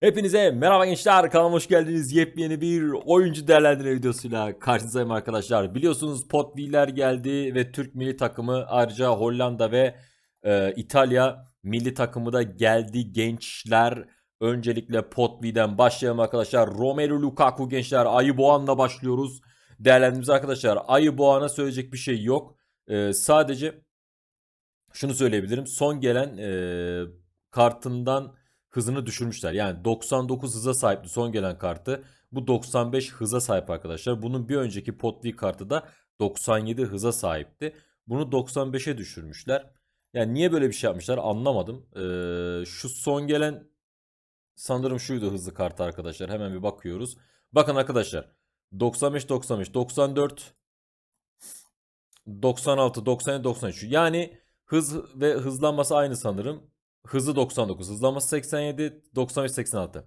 Hepinize merhaba gençler kanalıma hoş geldiniz. Yepyeni bir oyuncu değerlendirme videosuyla karşınızdayım arkadaşlar. Biliyorsunuz Potviller geldi ve Türk milli takımı ayrıca Hollanda ve e, İtalya milli takımı da geldi gençler. Öncelikle Potvi'den başlayalım arkadaşlar. Romelu Lukaku gençler Ayı Boğan'la başlıyoruz. Değerlendirmemiz arkadaşlar. Ayı Boğan'a söyleyecek bir şey yok. E, sadece şunu söyleyebilirim. Son gelen e, kartından hızını düşürmüşler. Yani 99 hıza sahipti son gelen kartı. Bu 95 hıza sahip arkadaşlar. Bunun bir önceki Potvi kartı da 97 hıza sahipti. Bunu 95'e düşürmüşler. Yani niye böyle bir şey yapmışlar anlamadım. Ee, şu son gelen sanırım şuydu hızlı kartı arkadaşlar. Hemen bir bakıyoruz. Bakın arkadaşlar 95 95 94 96 97 93 yani hız ve hızlanması aynı sanırım. Hızı 99, hızlanması 87, 95 86.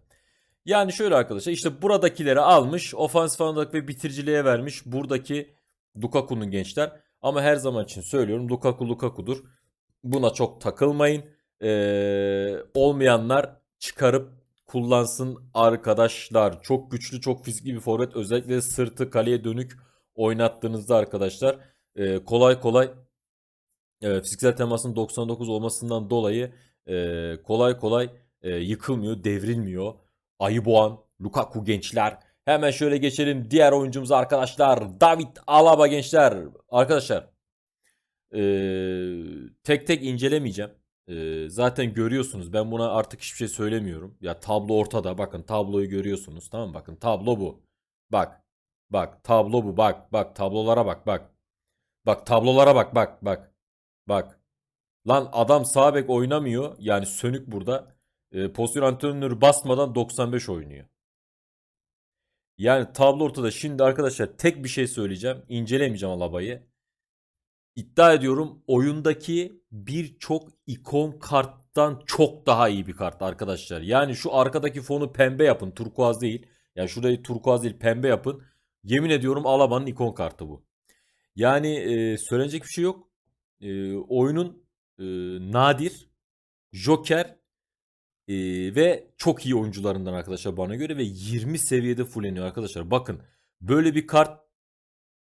Yani şöyle arkadaşlar işte buradakileri almış, ofansif anlık ve bitiriciliğe vermiş. Buradaki Lukaku'nun gençler. Ama her zaman için söylüyorum Lukaku Lukaku'dur. Buna çok takılmayın. Ee, olmayanlar çıkarıp kullansın arkadaşlar. Çok güçlü, çok fizikli bir forvet. Özellikle sırtı kaleye dönük oynattığınızda arkadaşlar e, kolay kolay e, fiziksel temasın 99 olmasından dolayı e, kolay kolay e, yıkılmıyor, devrilmiyor. Ayı Boğan, Lukaku gençler. Hemen şöyle geçelim diğer oyuncumuza arkadaşlar. David Alaba gençler. Arkadaşlar e, tek tek incelemeyeceğim. E, zaten görüyorsunuz ben buna artık hiçbir şey söylemiyorum. Ya tablo ortada bakın tabloyu görüyorsunuz tamam mı? Bakın tablo bu. Bak. Bak tablo bu bak bak tablolara bak bak. Bak tablolara bak bak bak. Bak. Lan adam sağ bek oynamıyor. Yani sönük burada. E, pozisyon antrenörü basmadan 95 oynuyor. Yani tablo ortada. Şimdi arkadaşlar tek bir şey söyleyeceğim. İncelemeyeceğim Alaba'yı. İddia ediyorum oyundaki birçok ikon karttan çok daha iyi bir kart arkadaşlar. Yani şu arkadaki fonu pembe yapın. Turkuaz değil. Yani şurayı turkuaz değil pembe yapın. Yemin ediyorum Alaba'nın ikon kartı bu. Yani e, söylenecek bir şey yok. E, oyunun nadir, joker e, ve çok iyi oyuncularından arkadaşlar bana göre ve 20 seviyede fulleniyor arkadaşlar. Bakın böyle bir kart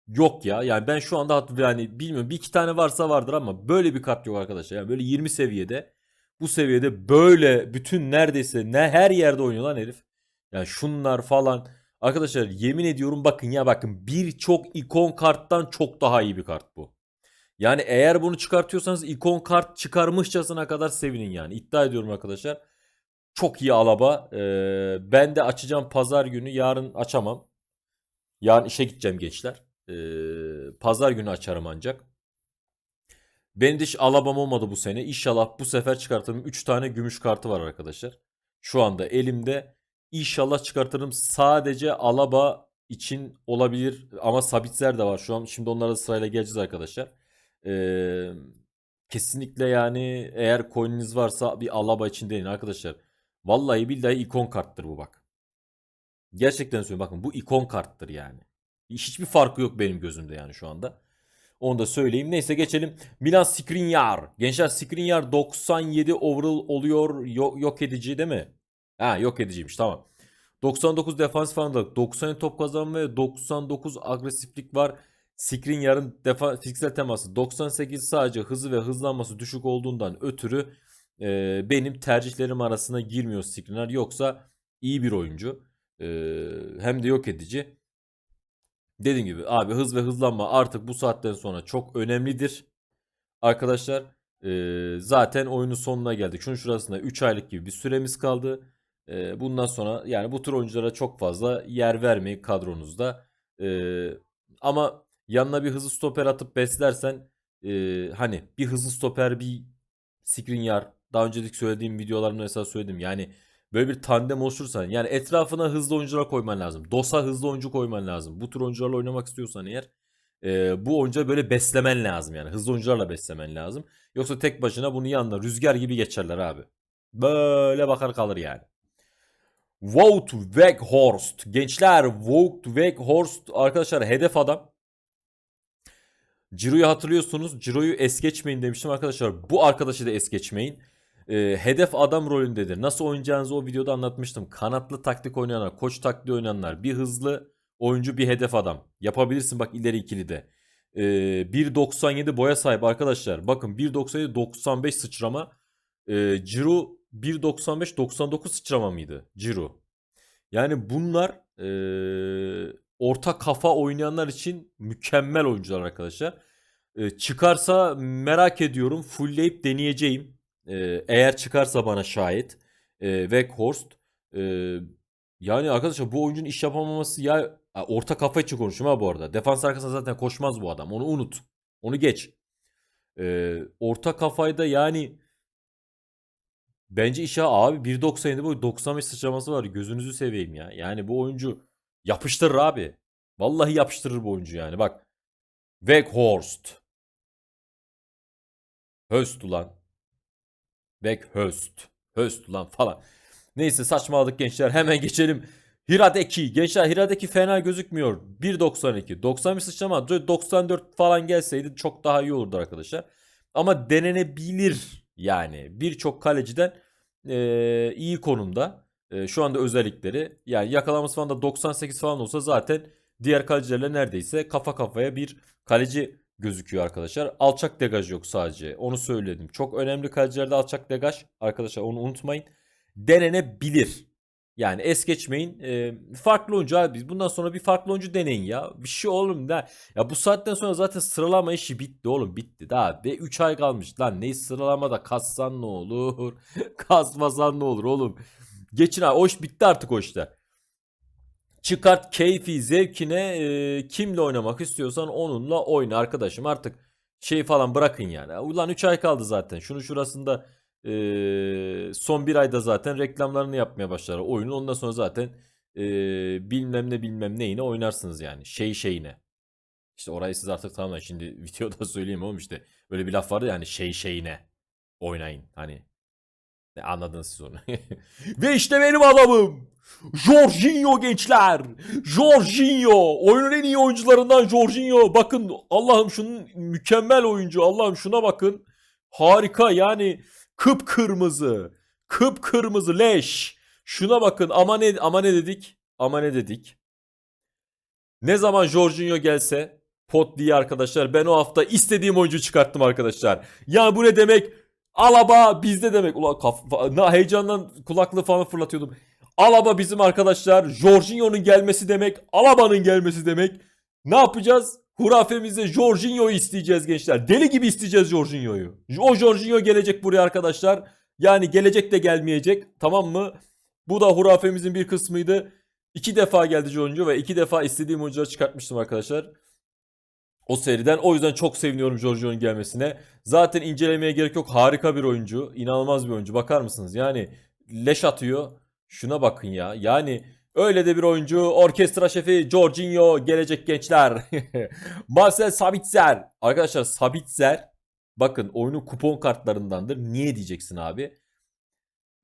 yok ya. Yani ben şu anda yani bilmiyorum bir iki tane varsa vardır ama böyle bir kart yok arkadaşlar. Yani böyle 20 seviyede bu seviyede böyle bütün neredeyse ne her yerde oynuyor lan herif. Yani şunlar falan. Arkadaşlar yemin ediyorum bakın ya bakın birçok ikon karttan çok daha iyi bir kart bu. Yani eğer bunu çıkartıyorsanız ikon kart çıkarmışçasına kadar sevinin yani. İddia ediyorum arkadaşlar. Çok iyi alaba. Ee, ben de açacağım pazar günü. Yarın açamam. Yarın işe gideceğim gençler. Ee, pazar günü açarım ancak. Benim de hiç alabam olmadı bu sene. İnşallah bu sefer çıkartırım. 3 tane gümüş kartı var arkadaşlar. Şu anda elimde. İnşallah çıkartırım. Sadece alaba için olabilir ama Sabitzer de var şu an. Şimdi onlara sırayla geleceğiz arkadaşlar. Ee, kesinlikle yani eğer coin'iniz varsa bir Alaba için deneyin arkadaşlar. Vallahi billahi ikon karttır bu bak. Gerçekten söylüyorum bakın bu ikon karttır yani. Hiçbir farkı yok benim gözümde yani şu anda. Onu da söyleyeyim. Neyse geçelim. Milan Skriniar. Gençler Skriniar 97 overall oluyor. Yo- yok edici değil mi? Ha yok ediciymiş tamam. 99 defansif andalık, 90 top kazanma ve 99 agresiflik var. Skriniar'ın defa fiziksel teması 98 sadece hızı ve hızlanması düşük olduğundan ötürü e, benim tercihlerim arasına girmiyor Skriniar. Yoksa iyi bir oyuncu. E, hem de yok edici. Dediğim gibi abi hız ve hızlanma artık bu saatten sonra çok önemlidir. Arkadaşlar e, zaten oyunun sonuna geldik. Şunun şurasında 3 aylık gibi bir süremiz kaldı. E, bundan sonra yani bu tür oyunculara çok fazla yer vermeyin kadronuzda. E, ama yanına bir hızlı stoper atıp beslersen e, hani bir hızlı stoper bir Skriniar daha önceki söylediğim videolarımda mesela söyledim. Yani böyle bir tandem oluşturursan yani etrafına hızlı oyuncular koyman lazım. DOS'a hızlı oyuncu koyman lazım. Bu tür oyuncularla oynamak istiyorsan eğer e, bu oyuncuları böyle beslemen lazım yani. Hızlı oyuncularla beslemen lazım. Yoksa tek başına bunu yanına rüzgar gibi geçerler abi. Böyle bakar kalır yani. Wout Weghorst. Gençler Wout Weghorst arkadaşlar hedef adam. Ciro'yu hatırlıyorsunuz. Ciro'yu es geçmeyin demiştim arkadaşlar. Bu arkadaşı da es geçmeyin. e, hedef adam rolündedir. Nasıl oynayacağınızı o videoda anlatmıştım. Kanatlı taktik oynayanlar, koç taktiği oynayanlar, bir hızlı oyuncu bir hedef adam. Yapabilirsin bak ileri ikili de. E, 1.97 boya sahip arkadaşlar. Bakın 1.97 95 sıçrama. E, Ciro 1.95 99 sıçrama mıydı? Ciro. Yani bunlar e, orta kafa oynayanlar için mükemmel oyuncular arkadaşlar. E, çıkarsa merak ediyorum. Fullleyip deneyeceğim. E, eğer çıkarsa bana şayet. E, Weghorst. E, yani arkadaşlar bu oyuncunun iş yapamaması ya orta kafa için konuşuyorum ha bu arada. Defans arkasına zaten koşmaz bu adam. Onu unut. Onu geç. E, orta kafayda yani bence işe abi 1.97 boy 95 sıçraması var. Gözünüzü seveyim ya. Yani bu oyuncu yapıştırır abi. Vallahi yapıştırır bu oyuncu yani. Bak. Weghorst. Höst ulan. Weghorst. Höst ulan falan. Neyse saçmaladık gençler. Hemen geçelim. Hiradeki. Gençler Hiradeki fena gözükmüyor. 1.92. 91 sıçrama 94 falan gelseydi çok daha iyi olurdu arkadaşlar. Ama denenebilir yani. Birçok kaleciden eee, iyi konumda. Eee, şu anda özellikleri. Yani yakalaması falan da 98 falan olsa zaten diğer kalecilerle neredeyse kafa kafaya bir kaleci gözüküyor arkadaşlar. Alçak degaj yok sadece. Onu söyledim. Çok önemli kalecilerde alçak degaj. Arkadaşlar onu unutmayın. Denenebilir. Yani es geçmeyin. Ee, farklı oyuncu abi. Bundan sonra bir farklı oyuncu deneyin ya. Bir şey oğlum da. Ya bu saatten sonra zaten sıralama işi bitti oğlum bitti. Daha ve 3 ay kalmış. Lan ne sıralamada kassan ne olur? Kasmasan ne olur oğlum? Geçin abi. O iş bitti artık o işte. Çıkart keyfi zevkine e, kimle oynamak istiyorsan onunla oyna arkadaşım. Artık şey falan bırakın yani. Ulan 3 ay kaldı zaten. Şunu şurasında e, son bir ayda zaten reklamlarını yapmaya başlar oyunun. Ondan sonra zaten e, bilmem ne bilmem neyine oynarsınız yani. Şey şeyine. İşte orayı siz artık tamamen şimdi videoda söyleyeyim oğlum işte. Böyle bir laf vardı yani şey şeyine oynayın. Hani anladınız siz onu. Ve işte benim adamım. Jorginho gençler. Jorginho. Oyunun en iyi oyuncularından Jorginho. Bakın Allah'ım şunun mükemmel oyuncu. Allah'ım şuna bakın. Harika yani kıpkırmızı. Kıpkırmızı leş. Şuna bakın ama ne ama ne dedik? Ama ne dedik? Ne zaman Jorginho gelse pot diye arkadaşlar ben o hafta istediğim oyuncu çıkarttım arkadaşlar. Ya bu ne demek? Alaba bizde demek. Ulan kaf- heyecandan kulaklığı falan fırlatıyordum. Alaba bizim arkadaşlar. Jorginho'nun gelmesi demek. Alaba'nın gelmesi demek. Ne yapacağız? Hurafemizde Jorginho'yu isteyeceğiz gençler. Deli gibi isteyeceğiz Jorginho'yu. O Jorginho gelecek buraya arkadaşlar. Yani gelecek de gelmeyecek. Tamam mı? Bu da hurafemizin bir kısmıydı. İki defa geldi Jorginho ve iki defa istediğim oyuncuları çıkartmıştım arkadaşlar. O seriden. O yüzden çok seviniyorum Jorginho'nun gelmesine. Zaten incelemeye gerek yok. Harika bir oyuncu. İnanılmaz bir oyuncu. Bakar mısınız? Yani leş atıyor. Şuna bakın ya. Yani öyle de bir oyuncu. Orkestra şefi Jorginho gelecek gençler. Marcel Sabitzer. Arkadaşlar Sabitzer bakın oyunun kupon kartlarındandır. Niye diyeceksin abi?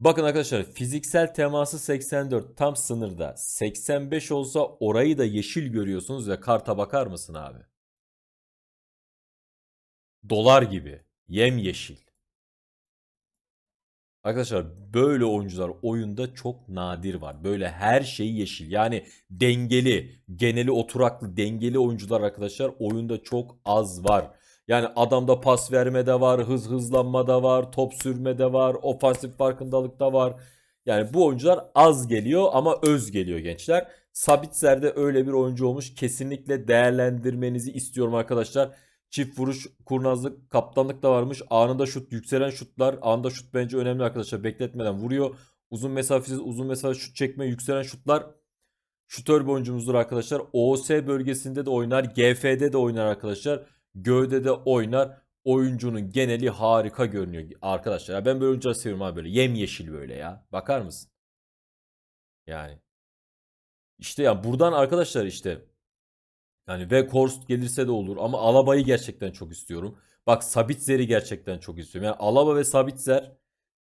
Bakın arkadaşlar fiziksel teması 84 tam sınırda. 85 olsa orayı da yeşil görüyorsunuz ve karta bakar mısın abi? Dolar gibi. Yem yeşil. Arkadaşlar böyle oyuncular oyunda çok nadir var. Böyle her şey yeşil. Yani dengeli, geneli oturaklı, dengeli oyuncular arkadaşlar oyunda çok az var. Yani adamda pas verme de var, hız hızlanma da var, top sürme de var, ofansif farkındalık da var. Yani bu oyuncular az geliyor ama öz geliyor gençler. Sabitzer'de öyle bir oyuncu olmuş. Kesinlikle değerlendirmenizi istiyorum arkadaşlar. Çift vuruş, kurnazlık, kaptanlık da varmış. Anında şut, yükselen şutlar. Anında şut bence önemli arkadaşlar. Bekletmeden vuruyor. Uzun mesafesiz, uzun mesafe şut çekme, yükselen şutlar. Şutör bir oyuncumuzdur arkadaşlar. OS bölgesinde de oynar. GF'de de oynar arkadaşlar. Gövde de oynar. Oyuncunun geneli harika görünüyor arkadaşlar. Ben böyle oyuncuları seviyorum abi böyle. Yemyeşil böyle ya. Bakar mısın? Yani. İşte ya buradan arkadaşlar işte yani Weghorst gelirse de olur ama Alaba'yı gerçekten çok istiyorum. Bak Sabitzer'i gerçekten çok istiyorum. Yani Alaba ve Sabitzer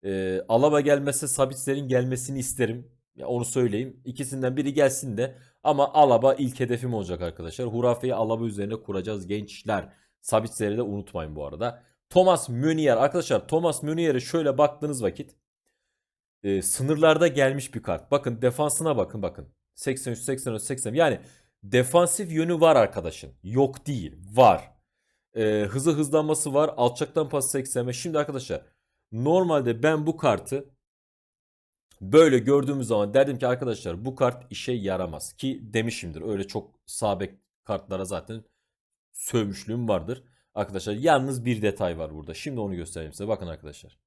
e, Alaba gelmezse Sabitzer'in gelmesini isterim. Ya onu söyleyeyim. İkisinden biri gelsin de ama Alaba ilk hedefim olacak arkadaşlar. Hurafeyi Alaba üzerine kuracağız gençler. Sabitzer'i de unutmayın bu arada. Thomas Meunier arkadaşlar Thomas Meunier'e şöyle baktığınız vakit e, sınırlarda gelmiş bir kart. Bakın defansına bakın bakın. 83 83 80 yani defansif yönü var arkadaşın. Yok değil. Var. E, hızı hızlanması var. Alçaktan pas 80. Şimdi arkadaşlar normalde ben bu kartı böyle gördüğümüz zaman derdim ki arkadaşlar bu kart işe yaramaz. Ki demişimdir. Öyle çok sağ bek kartlara zaten sövmüşlüğüm vardır. Arkadaşlar yalnız bir detay var burada. Şimdi onu göstereyim size. Bakın arkadaşlar.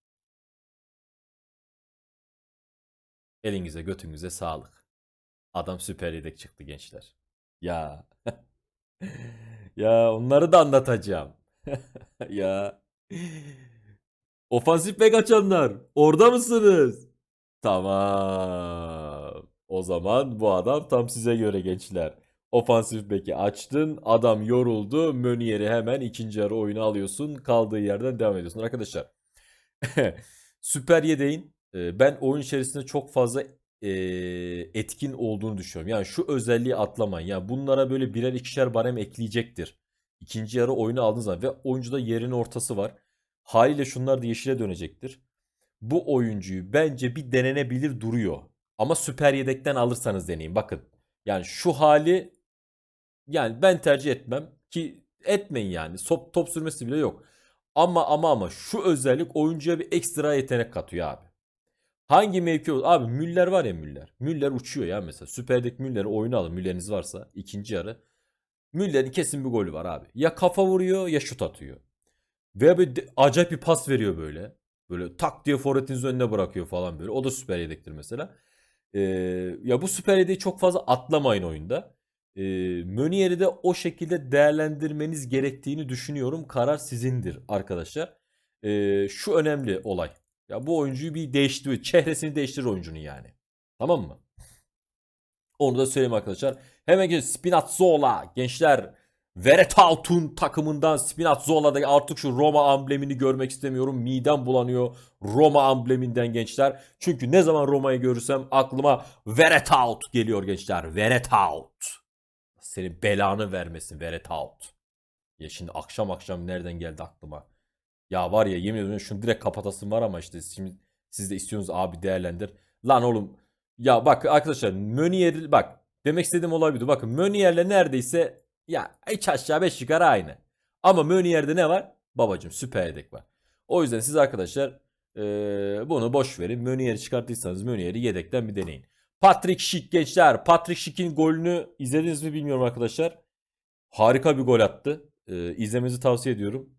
Elinize götünüze sağlık. Adam süper yedek çıktı gençler. Ya. ya onları da anlatacağım. ya. Ofansif bek açanlar. Orada mısınız? Tamam. O zaman bu adam tam size göre gençler. Ofansif beki açtın. Adam yoruldu. Mönier'i hemen ikinci yarı oyuna alıyorsun. Kaldığı yerden devam ediyorsun. Arkadaşlar. Süper yedeğin ben oyun içerisinde çok fazla e, etkin olduğunu düşünüyorum. Yani şu özelliği atlamayın. Yani bunlara böyle birer ikişer barem ekleyecektir. İkinci yarı oyunu aldığınız zaman ve oyuncuda yerin ortası var. Haliyle şunlar da yeşile dönecektir. Bu oyuncuyu bence bir denenebilir duruyor. Ama süper yedekten alırsanız deneyin. Bakın. Yani şu hali yani ben tercih etmem ki etmeyin yani. Top, top sürmesi bile yok. Ama ama ama şu özellik oyuncuya bir ekstra yetenek katıyor abi. Hangi mevki olur? Abi Müller var ya Müller. Müller uçuyor ya mesela. Süper'deki Müller'i oyuna alın. Müller'iniz varsa ikinci yarı. Müller'in kesin bir golü var abi. Ya kafa vuruyor ya şut atıyor. Veya bir acayip bir pas veriyor böyle. Böyle tak diye forvetinizin önüne bırakıyor falan böyle. O da süper yedektir mesela. Ee, ya bu süper yedeği çok fazla atlamayın oyunda. Ee, Mönier'i de o şekilde değerlendirmeniz gerektiğini düşünüyorum. Karar sizindir arkadaşlar. Ee, şu önemli olay. Ya bu oyuncuyu bir değiştiriyor. Çehresini değiştirir oyuncunun yani. Tamam mı? Onu da söyleyeyim arkadaşlar. Hemen geçelim. Spinazzola. Gençler Veretaltun takımından Spinazzola'da artık şu Roma amblemini görmek istemiyorum. Midem bulanıyor Roma ambleminden gençler. Çünkü ne zaman Roma'yı görürsem aklıma Veretaut geliyor gençler. Veretaut. Senin belanı vermesin Veretaut. Ya şimdi akşam akşam nereden geldi aklıma? Ya var ya yemin ediyorum şunu direkt kapatasım var ama işte şimdi siz de istiyorsunuz abi değerlendir. Lan oğlum ya bak arkadaşlar Meunier bak demek istediğim olay buydu. Bakın Meunier'le neredeyse ya hiç aşağı 5 yukarı aynı. Ama Meunier'de ne var? Babacım süper yedek var. O yüzden siz arkadaşlar eee, bunu boş verin. Meunier'i çıkarttıysanız Meunier'i yedekten bir deneyin. Patrick Schick gençler. Patrick Schick'in golünü izlediniz mi bilmiyorum arkadaşlar. Harika bir gol attı. Eee izlemenizi tavsiye ediyorum.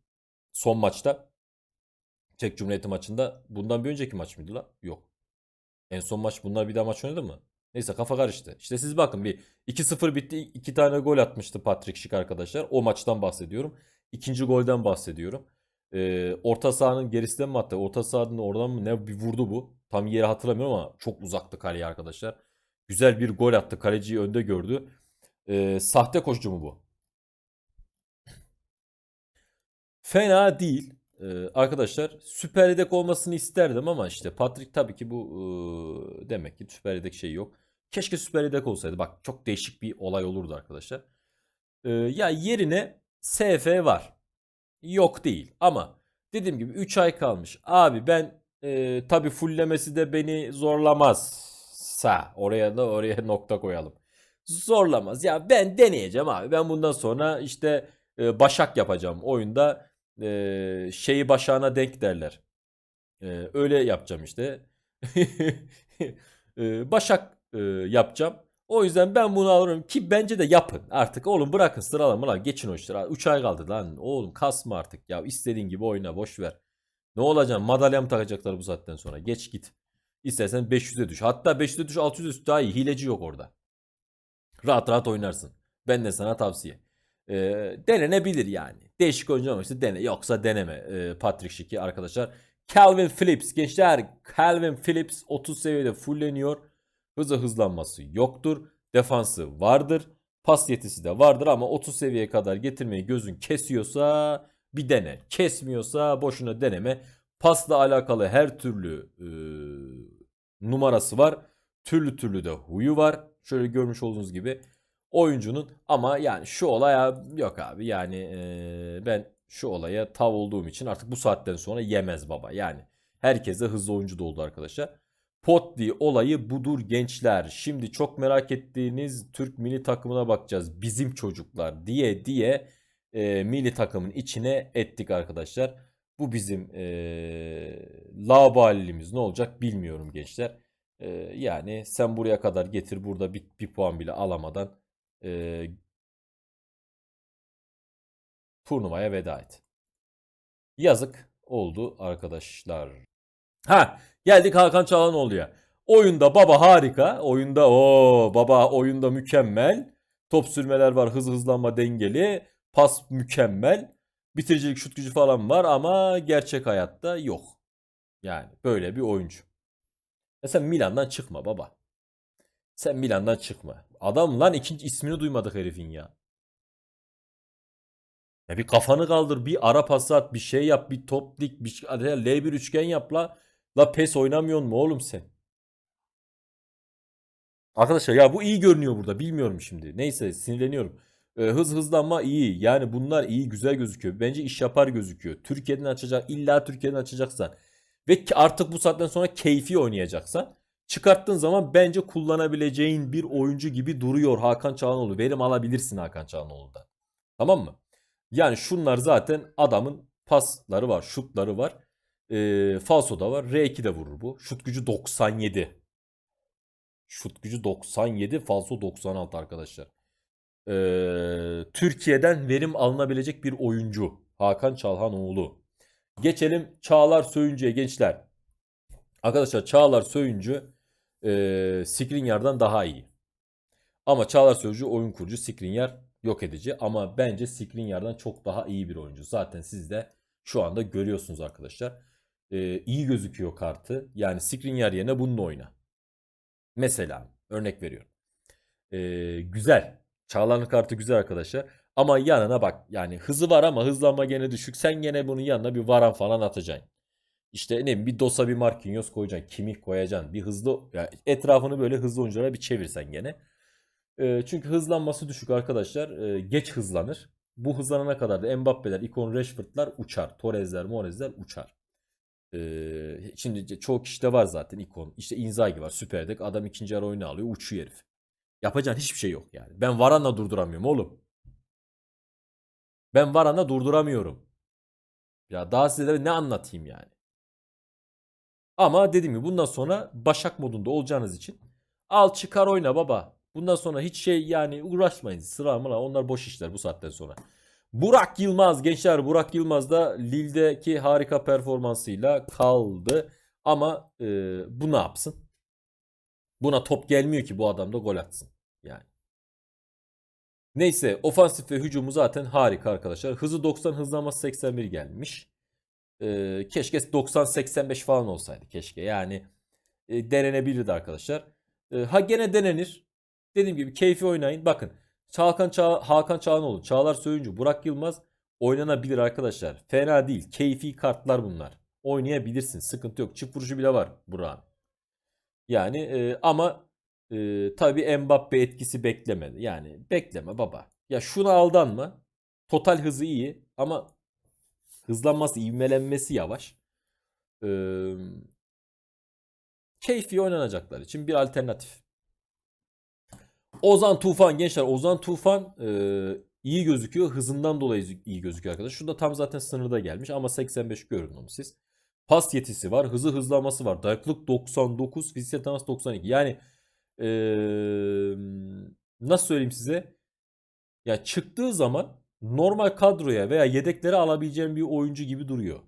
Son maçta. Çek Cumhuriyeti maçında. Bundan bir önceki maç mıydı la? Yok. En son maç bunlar bir daha maç oynadı mı? Neyse kafa karıştı. İşte siz bakın bir 2-0 bitti. 2 tane gol atmıştı Patrick Schick arkadaşlar. O maçtan bahsediyorum. İkinci golden bahsediyorum. Ee, orta sahanın gerisinden mi attı? Orta sahanın oradan mı ne bir vurdu bu. Tam yeri hatırlamıyorum ama çok uzaktı kaleye arkadaşlar. Güzel bir gol attı. Kaleciyi önde gördü. Ee, sahte koşucu mu bu? Fena değil. Ee, arkadaşlar süper yedek olmasını isterdim ama işte Patrick tabii ki bu ee, demek ki süper yedek şey yok. Keşke süper yedek olsaydı. Bak çok değişik bir olay olurdu arkadaşlar. Ee, ya yerine SF var. Yok değil ama dediğim gibi 3 ay kalmış. Abi ben ee, tabii fullemesi de beni zorlamazsa oraya da oraya nokta koyalım. Zorlamaz. Ya ben deneyeceğim abi. Ben bundan sonra işte ee, Başak yapacağım oyunda. Ee, şeyi başağına denk derler. Ee, öyle yapacağım işte. Ee, Başak e, yapacağım. O yüzden ben bunu alırım ki bence de yapın artık. Oğlum bırakın sıralama lan geçin o işleri. 3 ay kaldı lan. Oğlum kasma artık ya. istediğin gibi oyna boş ver. Ne olacak? Madalya mı takacaklar bu saatten sonra? Geç git. İstersen 500'e düş. Hatta 500'e düş 600'e düş daha iyi. Hileci yok orada. Rahat rahat oynarsın. Ben de sana tavsiye. Ee, denenebilir yani. Değişik oyuncu olmıştı dene. Yoksa deneme. Ee, Patrick Schick'i arkadaşlar. Calvin Phillips gençler. Calvin Phillips 30 seviyede fulleniyor. Hızı hızlanması yoktur. Defansı vardır. Pas yetisi de vardır ama 30 seviyeye kadar getirmeyi gözün kesiyorsa bir dene. Kesmiyorsa boşuna deneme. Pasla alakalı her türlü e, numarası var. Türlü türlü de huyu var. Şöyle görmüş olduğunuz gibi oyuncunun ama yani şu olaya yok abi yani e, ben şu olaya tav olduğum için artık bu saatten sonra yemez baba. Yani herkese hızlı oyuncu da oldu arkadaşlar. Potli olayı budur gençler. Şimdi çok merak ettiğiniz Türk milli takımına bakacağız. Bizim çocuklar diye diye e, milli takımın içine ettik arkadaşlar. Bu bizim e, laubali'miz ne olacak bilmiyorum gençler. E, yani sen buraya kadar getir burada bir, bir puan bile alamadan e, turnuvaya veda et. Yazık oldu arkadaşlar. Ha geldik Hakan Çalhanoğlu'ya. Oyunda baba harika. Oyunda o baba oyunda mükemmel. Top sürmeler var, hız hızlanma dengeli. Pas mükemmel. Bitiricilik şut gücü falan var ama gerçek hayatta yok. Yani böyle bir oyuncu. Ya sen Milan'dan çıkma baba. Sen Milan'dan çıkma. Adam lan ikinci ismini duymadık herifin ya. Ya bir kafanı kaldır, bir ara pas at, bir şey yap, bir top dik, bir şey- hadi L1 üçgen yap la. La pes oynamıyorsun mu oğlum sen? Arkadaşlar ya bu iyi görünüyor burada. Bilmiyorum şimdi. Neyse sinirleniyorum. Ee, hız hızlanma iyi. Yani bunlar iyi güzel gözüküyor. Bence iş yapar gözüküyor. Türkiye'den açacak illa Türkiye'den açacaksan ve artık bu saatten sonra keyfi oynayacaksan çıkarttığın zaman bence kullanabileceğin bir oyuncu gibi duruyor Hakan Çalhanoğlu. Verim alabilirsin Hakan Çalhanoğlu'dan. Tamam mı? Yani şunlar zaten adamın pasları var, şutları var. Ee, falso da var. R2 de vurur bu. Şut gücü 97. Şut gücü 97, falso 96 arkadaşlar. Ee, Türkiye'den verim alınabilecek bir oyuncu. Hakan Çalhanoğlu. Geçelim Çağlar Söyüncü'ye gençler. Arkadaşlar Çağlar Söyüncü e, Skriniar'dan daha iyi. Ama Çağlar Söyüncü oyun kurucu, Skriniar yok edici. Ama bence Skriniar'dan çok daha iyi bir oyuncu. Zaten siz de şu anda görüyorsunuz arkadaşlar. E, iyi gözüküyor kartı. Yani Skriniar yerine bununla oyna. Mesela örnek veriyorum. Ee, güzel. Çağlar'ın kartı güzel arkadaşlar. Ama yanına bak yani hızı var ama hızlanma gene düşük. Sen gene bunun yanına bir varan falan atacaksın. İşte ne bir Dosa bir Marquinhos koyacaksın. Kimih koyacaksın. Bir hızlı yani etrafını böyle hızlı oyunculara bir çevirsen gene. Ee, çünkü hızlanması düşük arkadaşlar. Ee, geç hızlanır. Bu hızlanana kadar da Mbappe'ler, Icon Rashford'lar uçar. Torres'ler, Morez'ler uçar. Ee, şimdi çoğu kişide var zaten ikon. İşte Inzaghi var süperdek. Adam ikinci yarı oyunu alıyor. Uçuyor herif. Yapacağın hiçbir şey yok yani. Ben Varan'la durduramıyorum oğlum. Ben Varan'la durduramıyorum. Ya daha size de ne anlatayım yani. Ama dediğim gibi bundan sonra Başak modunda olacağınız için al çıkar oyna baba. Bundan sonra hiç şey yani uğraşmayın. Sıra mı onlar boş işler bu saatten sonra. Burak Yılmaz gençler Burak Yılmaz da Lille'deki harika performansıyla kaldı. Ama e, bu ne yapsın? Buna top gelmiyor ki bu adam da gol atsın. Yani. Neyse ofansif ve hücumu zaten harika arkadaşlar. Hızı 90 hızlanması 81 gelmiş. E, keşke 90-85 falan olsaydı keşke. Yani e, denenebilirdi arkadaşlar. E, ha gene denenir. Dediğim gibi keyfi oynayın. Bakın Hakan, Ça Hakan Çağanoğlu, Çağlar Söyüncü, Burak Yılmaz oynanabilir arkadaşlar. Fena değil. Keyfi kartlar bunlar. Oynayabilirsin. Sıkıntı yok. Çift vuruşu bile var Burak'ın. Yani e, ama e, tabii Mbappe etkisi beklemedi. Yani bekleme baba. Ya şuna aldanma. Total hızı iyi ama hızlanması, ivmelenmesi yavaş. E, keyfi oynanacaklar için bir alternatif. Ozan Tufan gençler Ozan Tufan e, iyi gözüküyor. Hızından dolayı iyi gözüküyor arkadaşlar. Şurada tam zaten sınırda gelmiş ama 85 görün onu siz. Pas yetisi var. Hızı hızlanması var. Dayanıklılık 99. Fiziksel temas 92. Yani e, nasıl söyleyeyim size? Ya çıktığı zaman normal kadroya veya yedeklere alabileceğim bir oyuncu gibi duruyor.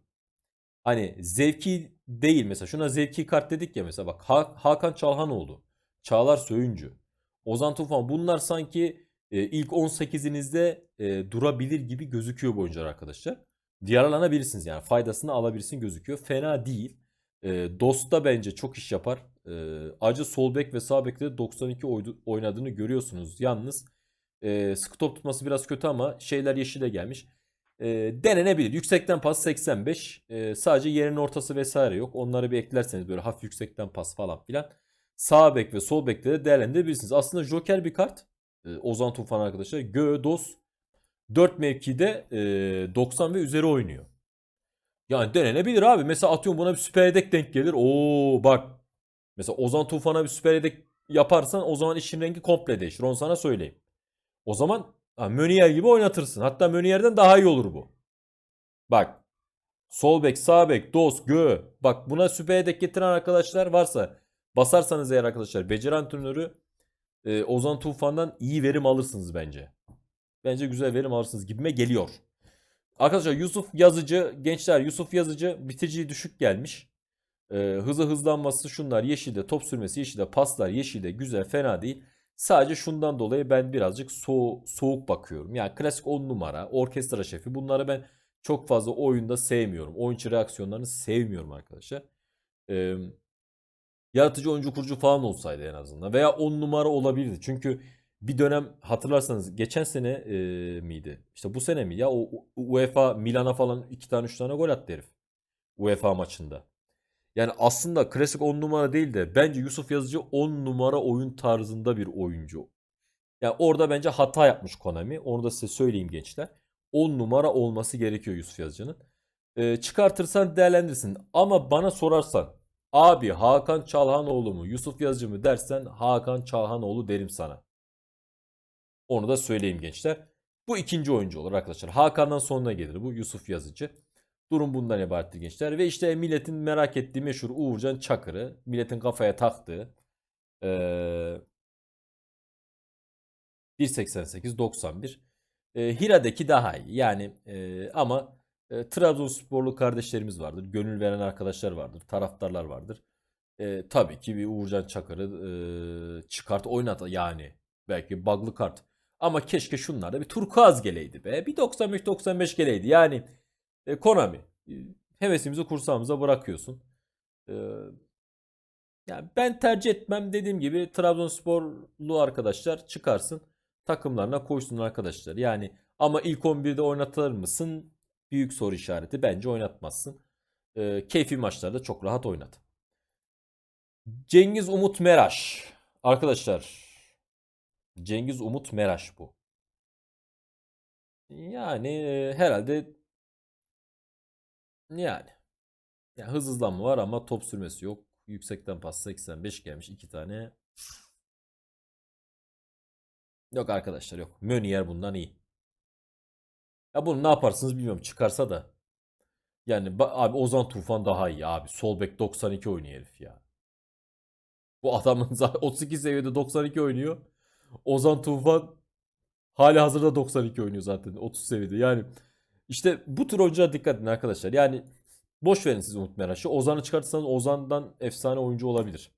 Hani zevki değil mesela. Şuna zevki kart dedik ya mesela bak Ha- Hakan Çalhanoğlu, Çağlar Söyüncü, Ozan Tufan bunlar sanki e, ilk 18'inizde e, durabilir gibi gözüküyor bu oyuncular arkadaşlar. Yararlanabilirsiniz yani faydasını alabilirsin gözüküyor. Fena değil. E, Dost'ta bence çok iş yapar. Acı sol bek ve sağ bekte de 92 oydu- oynadığını görüyorsunuz. Yalnız e, sıkı top tutması biraz kötü ama şeyler yeşile gelmiş. E, denenebilir. Yüksekten pas 85. E, sadece yerin ortası vesaire yok. Onları bir eklerseniz böyle hafif yüksekten pas falan filan. Sağ bek ve sol bekte de değerlendirebilirsiniz. Aslında joker bir kart. E, Ozan Tufan arkadaşlar. Gö, Dos 4 mevkide e, 90 ve üzeri oynuyor. Yani denenebilir abi. Mesela atıyorum buna bir süper yedek denk gelir. Oo bak. Mesela Ozan Tufan'a bir süper yedek yaparsan o zaman işin rengi komple değişir. Onu sana söyleyeyim. O zaman Mönier gibi oynatırsın. Hatta Mönier'den daha iyi olur bu. Bak. Sol bek, sağ bek, dos, gö. Bak buna süper yedek getiren arkadaşlar varsa basarsanız eğer arkadaşlar beceri antrenörü e, Ozan Tufan'dan iyi verim alırsınız bence. Bence güzel verim alırsınız gibime geliyor. Arkadaşlar Yusuf Yazıcı, gençler Yusuf Yazıcı bitiriciliği düşük gelmiş. Ee, hızı hızlanması şunlar yeşilde, top sürmesi yeşilde, paslar yeşilde, güzel fena değil. Sadece şundan dolayı ben birazcık soğuk, soğuk bakıyorum. Yani klasik 10 numara, orkestra şefi bunları ben çok fazla oyunda sevmiyorum. Oyuncu reaksiyonlarını sevmiyorum arkadaşlar. Ee, yaratıcı oyuncu kurucu falan olsaydı en azından. Veya 10 numara olabilirdi. Çünkü bir dönem hatırlarsanız geçen sene e, miydi? İşte bu sene mi? Ya o UEFA Milan'a falan 2 tane 3 tane gol attı herif. UEFA maçında. Yani aslında klasik 10 numara değil de bence Yusuf Yazıcı 10 numara oyun tarzında bir oyuncu. Yani orada bence hata yapmış Konami. Onu da size söyleyeyim gençler. 10 numara olması gerekiyor Yusuf Yazıcı'nın. Ee, çıkartırsan değerlendirsin. Ama bana sorarsan abi Hakan Çalhanoğlu mu Yusuf Yazıcı mı dersen Hakan Çalhanoğlu derim sana. Onu da söyleyeyim gençler. Bu ikinci oyuncu olur arkadaşlar. Hakan'dan sonra gelir bu Yusuf Yazıcı. Durum bundan ibarettir gençler. Ve işte milletin merak ettiği meşhur Uğurcan Çakır'ı. Milletin kafaya taktığı. Ee, 1.88-91. Ee, Hira'daki daha iyi. Yani e, ama e, Trabzonsporlu kardeşlerimiz vardır. Gönül veren arkadaşlar vardır. Taraftarlar vardır. E, tabii ki bir Uğurcan Çakır'ı e, çıkart oynat yani. Belki bug'lı kart. Ama keşke şunlarda bir turkuaz geleydi be. Bir 95-95 geleydi. Yani e, Konami e, hevesimizi kursağımıza bırakıyorsun. E, yani ben tercih etmem dediğim gibi Trabzonsporlu arkadaşlar çıkarsın takımlarına koysun arkadaşlar. Yani ama ilk 11'de oynatır mısın? Büyük soru işareti. Bence oynatmazsın. E, keyfi maçlarda çok rahat oynat. Cengiz Umut Meraş. Arkadaşlar Cengiz Umut Meraş bu. Yani e, herhalde yani. Ya hız hızlanma var ama top sürmesi yok. Yüksekten pas 85 gelmiş iki tane. Yok arkadaşlar yok. Mönier bundan iyi. Ya bunu ne yaparsınız bilmiyorum. Çıkarsa da. Yani abi Ozan Tufan daha iyi abi. Sol bek 92 oynuyor herif ya. Bu adamın zaten 32 seviyede 92 oynuyor. Ozan Tufan hali hazırda 92 oynuyor zaten 30 seviyede. Yani işte bu tür oyunculara dikkat edin arkadaşlar. Yani boş verin siz Umut Meraş'ı. Ozan'ı çıkartırsanız Ozan'dan efsane oyuncu olabilir.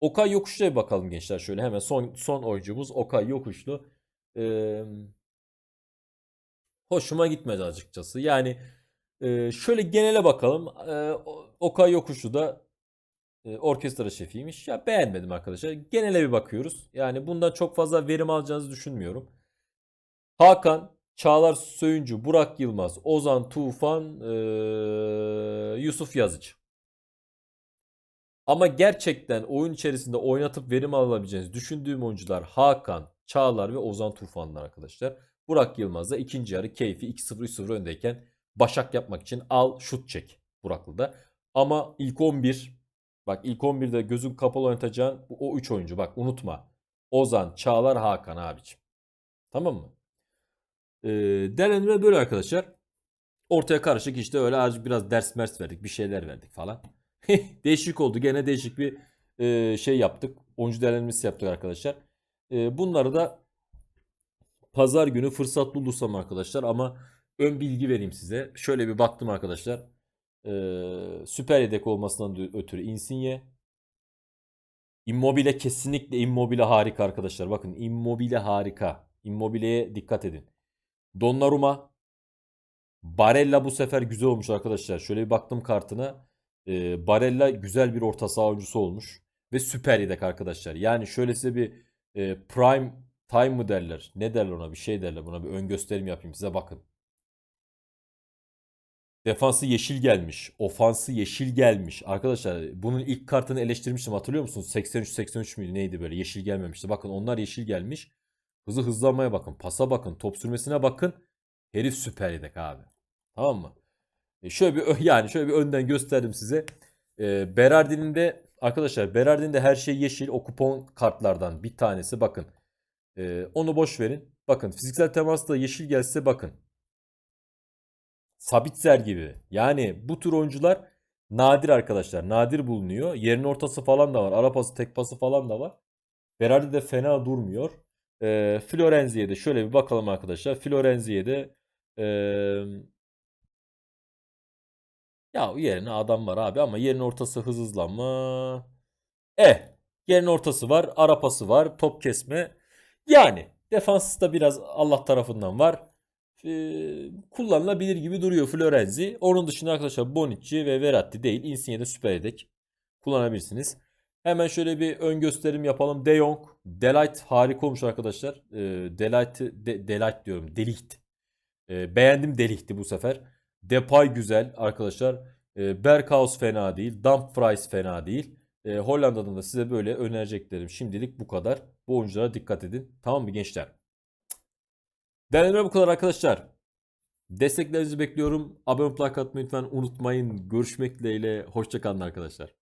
Okay Yokuşlu'ya bakalım gençler şöyle hemen son son oyuncumuz Okay Yokuşlu. Ee, hoşuma gitmedi açıkçası. Yani e, şöyle genele bakalım. Ee, Okay Yokuşlu da e, orkestra şefiymiş. Ya beğenmedim arkadaşlar. Genele bir bakıyoruz. Yani bundan çok fazla verim alacağınızı düşünmüyorum. Hakan, Çağlar Söyüncü, Burak Yılmaz, Ozan Tufan, e, Yusuf Yazıcı. Ama gerçekten oyun içerisinde oynatıp verim alabileceğiniz düşündüğüm oyuncular Hakan, Çağlar ve Ozan Tufanlar arkadaşlar. Burak Yılmaz da ikinci yarı keyfi 2-0 3-0 öndeyken Başak yapmak için al şut çek Buraklı'da. Ama ilk 11 bak ilk 11'de gözün kapalı oynatacağın o 3 oyuncu bak unutma. Ozan, Çağlar, Hakan abicim. Tamam mı? Ee, değerlendirme böyle arkadaşlar. Ortaya karışık işte öyle azıcık biraz ders mers verdik bir şeyler verdik falan. değişik oldu. Gene değişik bir e, şey yaptık. Oyuncu değerlendirmesi yaptık arkadaşlar. E, bunları da pazar günü fırsat bulursam arkadaşlar ama ön bilgi vereyim size. Şöyle bir baktım arkadaşlar. E, süper yedek olmasından ötürü Insigne. Immobile kesinlikle Immobile harika arkadaşlar. Bakın Immobile harika. Immobile'ye dikkat edin. Donnarumma Barella bu sefer güzel olmuş arkadaşlar. Şöyle bir baktım kartına. Ee, Barella güzel bir orta saha oyuncusu olmuş. Ve süper yedek arkadaşlar. Yani şöyle size bir e, prime time mı derler? Ne derler ona? Bir şey derler buna. Bir ön gösterim yapayım size bakın. Defansı yeşil gelmiş. Ofansı yeşil gelmiş. Arkadaşlar bunun ilk kartını eleştirmiştim hatırlıyor musunuz? 83-83 müydü neydi böyle yeşil gelmemişti. Bakın onlar yeşil gelmiş. Hızı hızlanmaya bakın. Pasa bakın. Top sürmesine bakın. Herif süper yedek abi. Tamam mı? E şöyle bir yani şöyle bir önden gösterdim size. E, Berardi'nin de arkadaşlar Berardi'nin de her şey yeşil. O kupon kartlardan bir tanesi bakın. E, onu boş verin. Bakın fiziksel temasta yeşil gelse bakın. Sabitzer gibi. Yani bu tür oyuncular nadir arkadaşlar. Nadir bulunuyor. Yerin ortası falan da var. Ara pası, tek pası falan da var. Berardi de fena durmuyor. Ee, Florenzi'ye de şöyle bir bakalım arkadaşlar. Florenzi'ye de eee, ya yerine adam var abi ama yerin ortası hız hızlanma. Eh, yerin ortası var, arapası var, top kesme. Yani defansı da biraz Allah tarafından var. Ee, kullanılabilir gibi duruyor Florenzi. Onun dışında arkadaşlar Bonucci ve Verratti değil. Insigne de süper yedek. Kullanabilirsiniz. Hemen şöyle bir ön gösterim yapalım. De Jong, Delight harika olmuş arkadaşlar. Ee, Delight, de, Delight diyorum. Delict. Ee, beğendim Delict'i bu sefer. Depay güzel arkadaşlar. Ee, Berghaus fena değil. Dumfries fena değil. Ee, Hollanda'dan da size böyle önereceklerim. Şimdilik bu kadar. Bu oyunculara dikkat edin. Tamam mı gençler? Deneme bu kadar arkadaşlar. Desteklerinizi bekliyorum. Abone like atmayı lütfen unutmayın. Görüşmek dileğiyle. Hoşçakalın arkadaşlar.